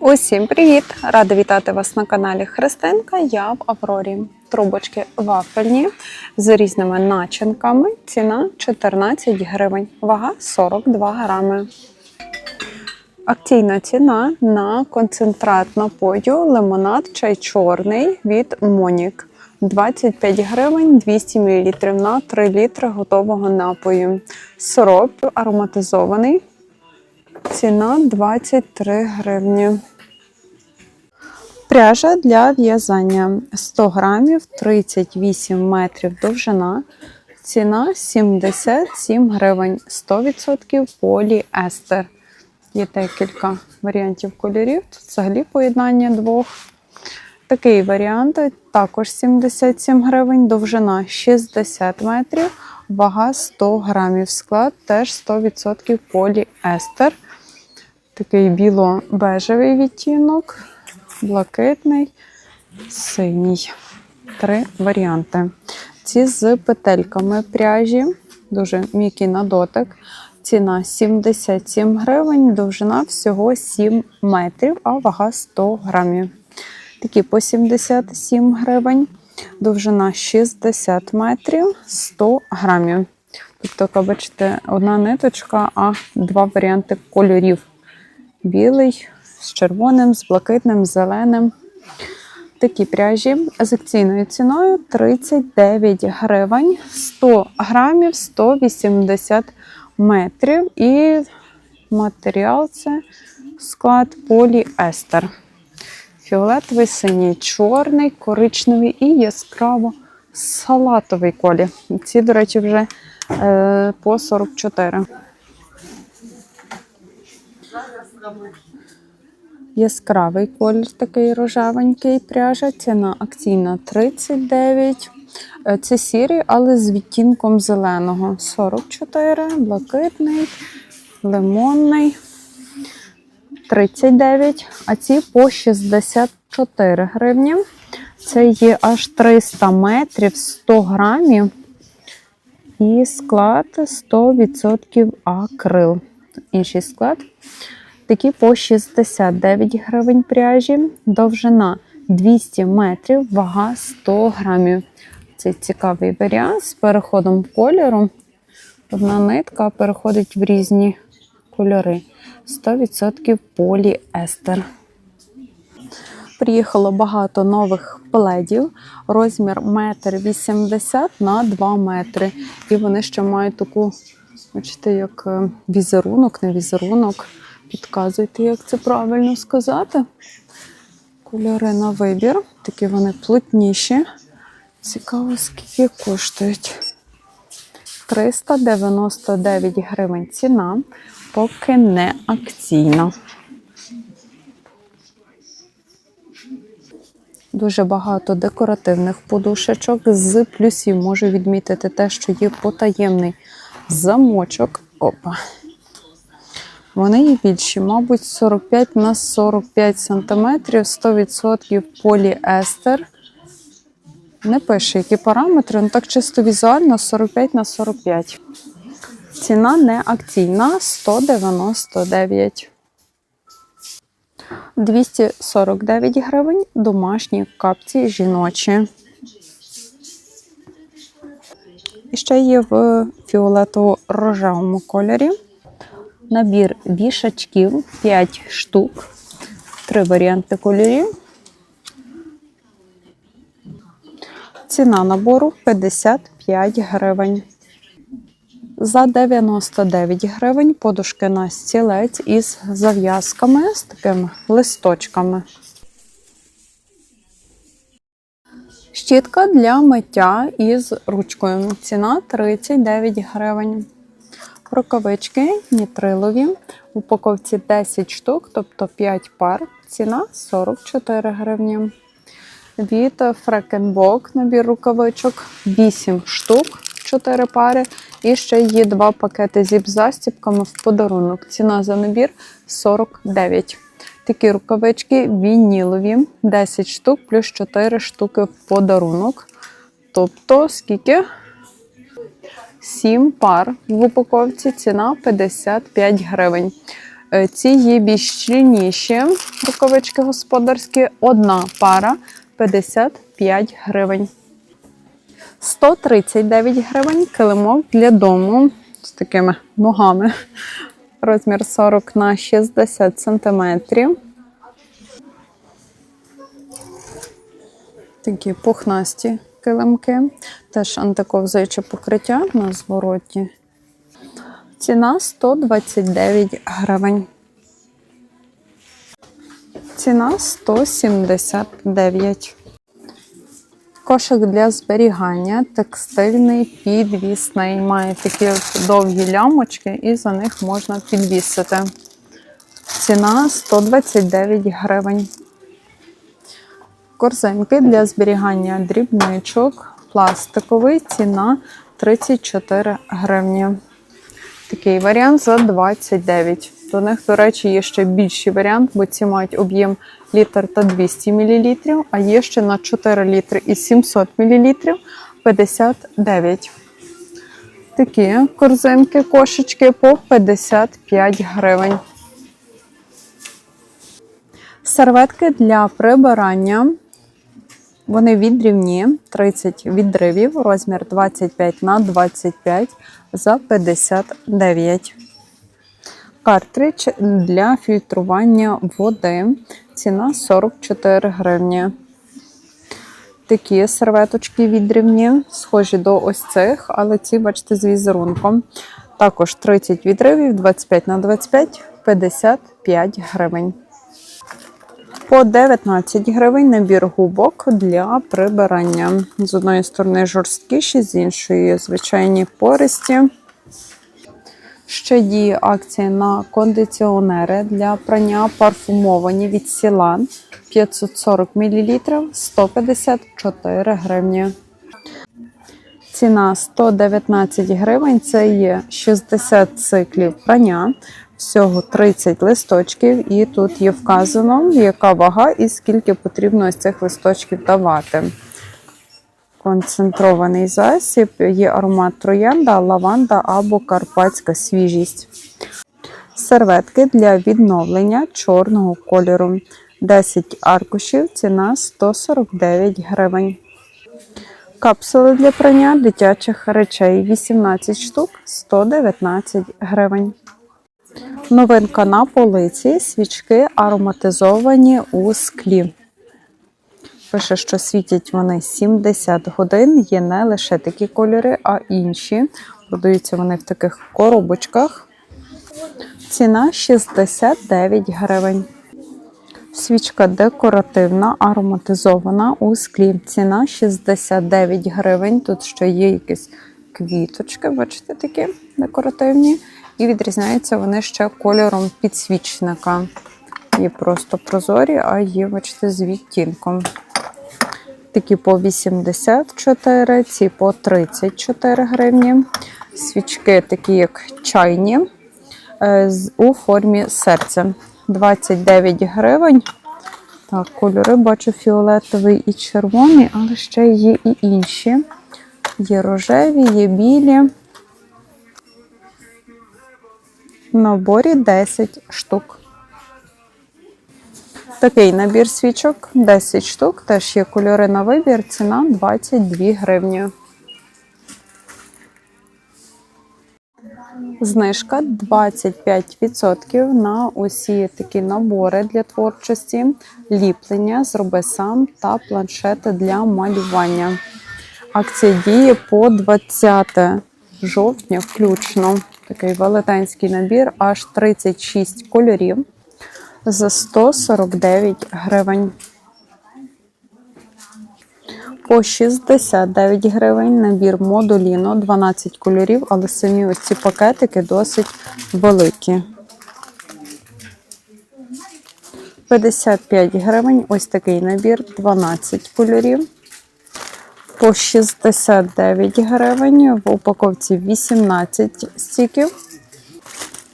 Усім привіт! Рада вітати вас на каналі Христинка. Я в Аврорі. Трубочки вафельні з різними начинками. Ціна 14 гривень, вага 42 грами. Акційна ціна на концентрат напою лимонад чай чорний від Монік. 25 гривень 200 мл на 3 літри готового напою. Сироп ароматизований. Ціна 23 гривні. Пряжа для в'язання 100 грамів 38 метрів довжина. Ціна 77 гривень, 100% поліестер. Є декілька варіантів кольорів. Тут взагалі поєднання двох. Такий варіант також 77 гривень, довжина 60 метрів, вага 100 грамів. Склад теж 100% поліестер. Такий біло-бежевий відтінок, блакитний, синій. Три варіанти. Ці з петельками пряжі, дуже м'який на дотик. Ціна 77 гривень, довжина всього 7 метрів, а вага 100 грамів. Такі по 77 гривень, довжина 60 метрів, 100 грамів. Тобто, бачите, одна ниточка, а два варіанти кольорів. Білий з червоним, з блакитним, з зеленим. Такі пряжі з акційною ціною 39 гривень, 100 грамів, 180 метрів. І матеріал це склад поліестер. Фіолетовий, синій, чорний, коричневий і яскраво салатовий колі. Ці, до речі, вже е, по 44. Яскравий колір такий рожевенький пряжа. Ціна акційна 39. Е, Це сірий, але з відтінком зеленого. 44, блакитний, лимонний. 39, а ці по 64 гривні. Це є аж 300 метрів, 100 грамів. І склад 100% акрил. Інший склад. Такі по 69 гривень пряжі, довжина 200 метрів, вага 100 грамів. Це цікавий варіант з переходом кольору. Одна нитка переходить в різні кольори. 100% поліестер. Приїхало багато нових пледів. Розмір 1,80 м на 2 метри. І вони ще мають таку, бачите, як е, візерунок, не візерунок. Підказуйте, як це правильно сказати. Кольори на вибір. Такі вони плотніші. Цікаво, скільки коштують. 399 гривень ціна, поки не акційна. Дуже багато декоративних подушечок. З плюсів можу відмітити те, що є потаємний замочок. Опа. Вони більші, мабуть, 45 на 45 см, 100% поліестер. Не пише, які параметри, ну так чисто візуально 45 на 45. Ціна не акційна 199. 249 гривень домашні капці жіночі. І ще є в фіолетово-рожевому кольорі. Набір вішачків 5 штук, три варіанти кольорів. Ціна набору 55 гривень. За 99 гривень подушки на стілець із зав'язками, з такими листочками. Щітка для миття із ручкою. Ціна 39 гривень. Рукавички нітрилові. Упаковці 10 штук, тобто 5 пар. Ціна 44 гривні. Від Фрекенбок набір рукавичок 8 штук, 4 пари. І ще є два пакети зіп застіпками в подарунок. Ціна за набір 49. Такі рукавички вінілові, 10 штук, плюс 4 штуки в подарунок. Тобто, скільки? 7 пар в упаковці, ціна 55 гривень. Е, Ці є більш щільніші рукавички господарські. Одна пара 55 гривень. 139 гривень килимок для дому з такими ногами. Розмір 40 на 60 сантиметрів. Такі пухнасті килимки. Теж антиковзуюче покриття на звороті. Ціна 129 гривень. Ціна 179. Кошик для зберігання, текстильний, підвісний. Має такі довгі лямочки, і за них можна підвісити. Ціна 129 гривень. Корзинки для зберігання дрібничок, пластиковий, ціна 34 гривні. Такий варіант за 29. До них, до речі, є ще більший варіант, бо ці мають об'єм літр та 200 мл, а є ще на 4 літри і 700 мл 59. Такі корзинки, кошечки по 55 гривень. Серветки для прибирання. Вони відрівні, 30 відривів, розмір 25 на 25 за 59. Картридж для фільтрування води. Ціна 44 гривні. Такі серветочки відрівні, схожі до ось цих, але ці, бачите, з візерунком. Також 30 відривів, 25 на 25, 55 гривень. По 19 гривень набір губок для прибирання. З одної сторони жорсткіші, з іншої звичайні пористі. Ще діє акція на кондиціонери для прання парфумовані від Сілан 540 мл 154 гривні. Ціна 119 гривень. Це є 60 циклів прання, всього 30 листочків, і тут є вказано, яка вага і скільки потрібно з цих листочків давати. Концентрований засіб, є аромат троянда, лаванда або карпатська свіжість. Серветки для відновлення чорного кольору. 10 аркушів, ціна 149 гривень. Капсули для прання дитячих речей 18 штук 119 гривень. Новинка на полиці свічки ароматизовані у склі. Пише, що світять вони 70 годин. Є не лише такі кольори, а інші. Продаються вони в таких коробочках. Ціна 69 гривень. Свічка декоративна, ароматизована у склі. Ціна 69 гривень. Тут ще є якісь квіточки, бачите, такі декоративні. І відрізняються вони ще кольором підсвічника. Є просто прозорі, а є, бачите, з відтінком. Такі по 84, ці по 34 гривні. Свічки такі, як чайні, е, у формі серця. 29 гривень. Так, кольори бачу фіолетовий і червоний, але ще є і інші. Є рожеві, є білі. В наборі 10 штук. Такий набір свічок 10 штук. Теж є кольори на вибір. Ціна 22 гривні. Знижка 25% на усі такі набори для творчості, ліплення, зроби сам та планшети для малювання. Акція діє по 20 жовтня включно. Такий велетенський набір, аж 36 кольорів за 149 гривень. По 69 гривень набір модуліно, 12 кольорів, але самі ось ці пакетики досить великі. 55 гривень ось такий набір, 12 кольорів. По 69 гривень в упаковці 18 стіків.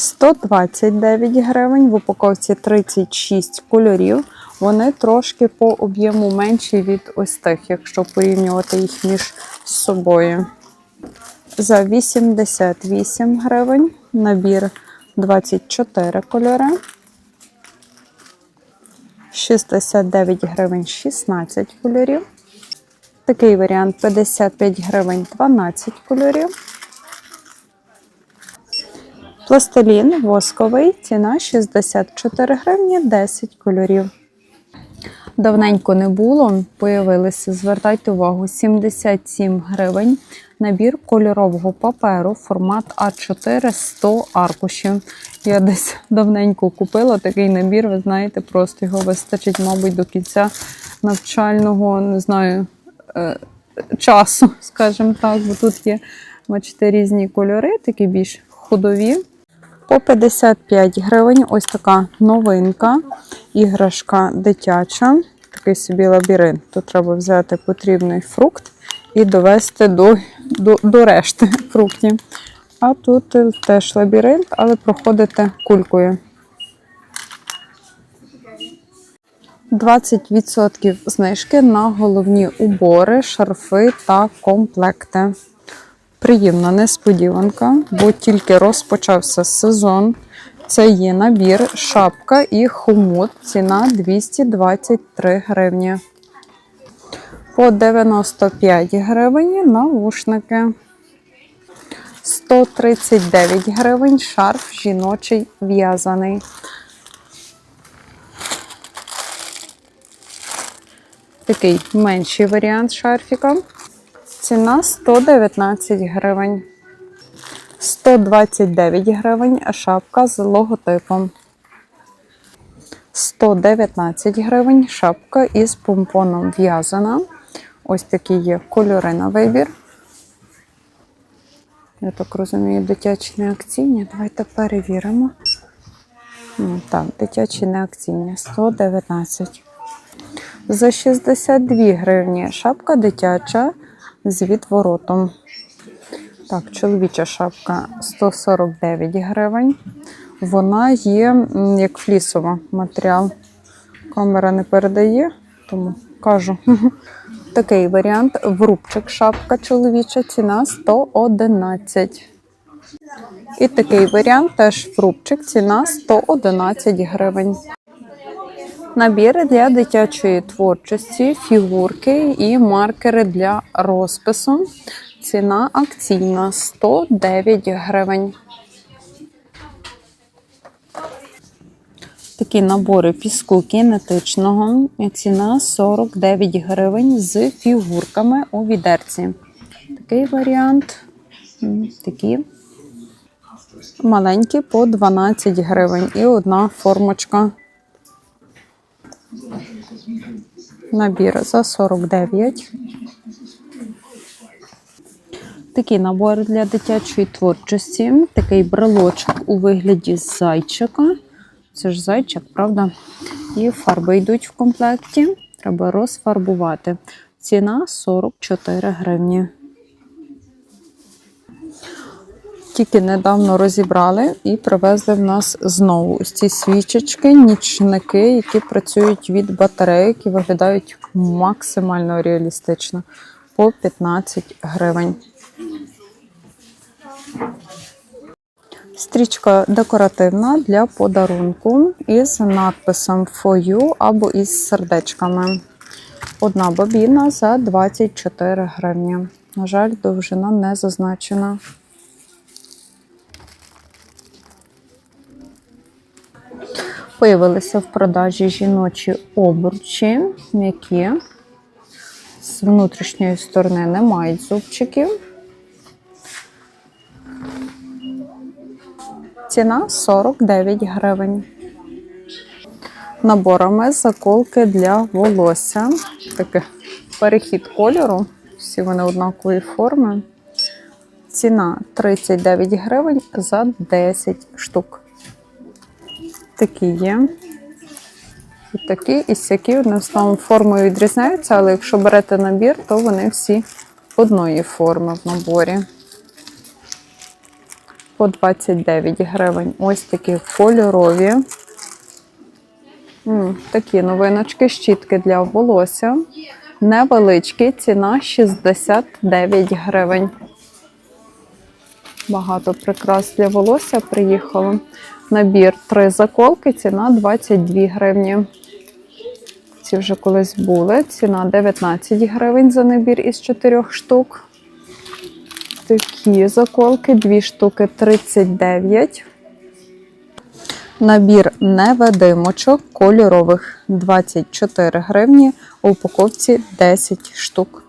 129 гривень, в упаковці 36 кольорів. Вони трошки по об'єму менші від ось тих, якщо порівнювати їх між собою. За 88 гривень набір 24 кольори. 69 гривень 16 кольорів. Такий варіант 55 гривень 12 кольорів. Пластилін восковий, ціна 64 гривні 10 кольорів. Давненько не було, появилися, звертайте увагу, 77 гривень. Набір кольорового паперу, формат А4 100 аркушів. Я десь давненько купила такий набір, ви знаєте, просто його вистачить, мабуть, до кінця навчального, не знаю, е, часу, скажімо так, бо тут є, бачите, різні кольори, такі більш ходові. По 55 гривень ось така новинка, іграшка дитяча, такий собі лабіринт. Тут треба взяти потрібний фрукт і довести до, до, до решти фруктів. А тут е, теж лабіринт, але проходите кулькою. 20% знижки на головні убори, шарфи та комплекти. Приємна несподіванка, бо тільки розпочався сезон. Це є набір, шапка і хомут. Ціна 223 гривні. По 95 гривень навушники. 139 гривень шарф жіночий в'язаний. Такий менший варіант шарфіка. Ціна 119 гривень. 129 гривень шапка з логотипом. 119 гривень шапка із помпоном в'язана. Ось такі є кольори на вибір. Я так розумію, дитячі не акційні. Давайте перевіримо. Ну, так, дитячі не акційні. 119. За 62 гривні шапка дитяча з відворотом. Так, чоловіча шапка 149 гривень. Вона є як флісова матеріал. Камера не передає, тому кажу. Такий варіант. Врубчик шапка чоловіча, ціна 111. І такий варіант теж врубчик, ціна 111 гривень. Набіри для дитячої творчості, фігурки і маркери для розпису. Ціна акційна 109 гривень. Такі набори піску кінетичного. Ціна 49 гривень з фігурками у відерці. Такий варіант. Такі маленькі по 12 гривень. І одна формочка. Набір за 49. Такий набор для дитячої творчості. Такий брелочок у вигляді зайчика. Це ж зайчик, правда? І фарби йдуть в комплекті. Треба розфарбувати. Ціна 44 гривні. Тільки недавно розібрали і привезли в нас знову ось ці свічечки, нічники, які працюють від батарейок і виглядають максимально реалістично по 15 гривень. Стрічка декоративна для подарунку із надписом For you або із сердечками. Одна бобіна за 24 гривні. На жаль, довжина не зазначена. Появилися в продажі жіночі обручі, м'які. З внутрішньої сторони не мають зубчиків. Ціна 49 гривень. Наборами заколки для волосся. Такий перехід кольору. Всі вони однакової форми. Ціна 39 гривень за 10 штук. Такі є. І такі, і сякі одним словом формою відрізняються, але якщо берете набір, то вони всі одної форми в наборі. По 29 гривень. Ось такі кольорові. М, Такі новиночки, щітки для волосся. Невеличкі, ціна 69 гривень. Багато прикрас для волосся приїхало. Набір три заколки, ціна 22 гривні. Ці вже колись були. Ціна 19 гривень за набір із 4 штук. Такі заколки, дві штуки 39. Набір невидимочок кольорових 24 гривні, у упаковці 10 штук.